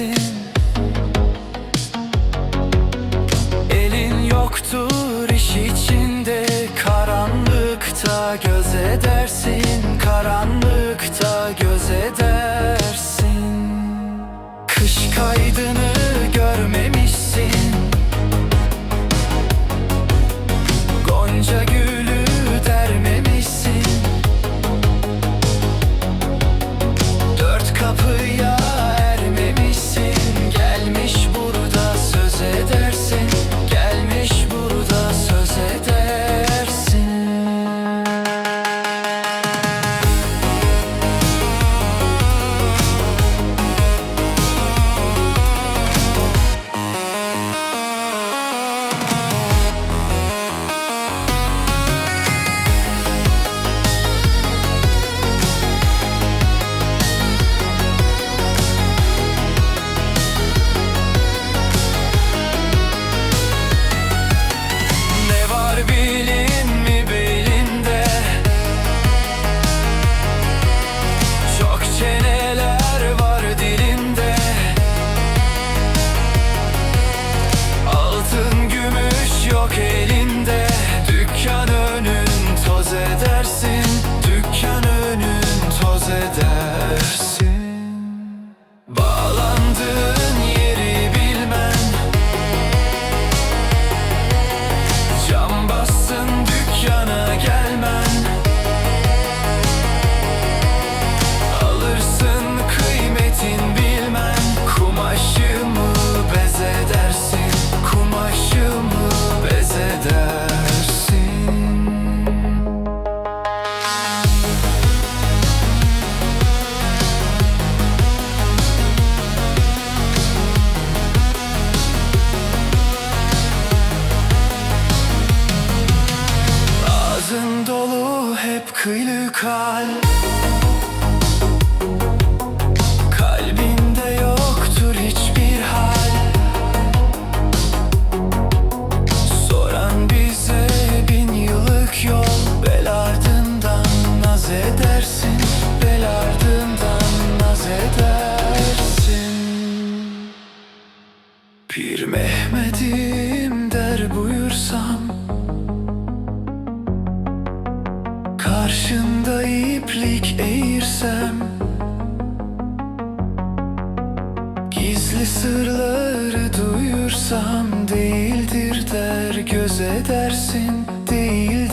edersin Elin yoktur iş içinde Karanlıkta göz edersin Karanlıkta göz edersin. Kış kaydını kıylı kalp Kalbinde yoktur hiçbir hal. Soran bize bin yıllık yol. Bel ardından naz Bel ardından naz edersin. Pir Mehmet'im Karşında iplik eğirsem Gizli sırları duyursam Değildir der göz edersin edersin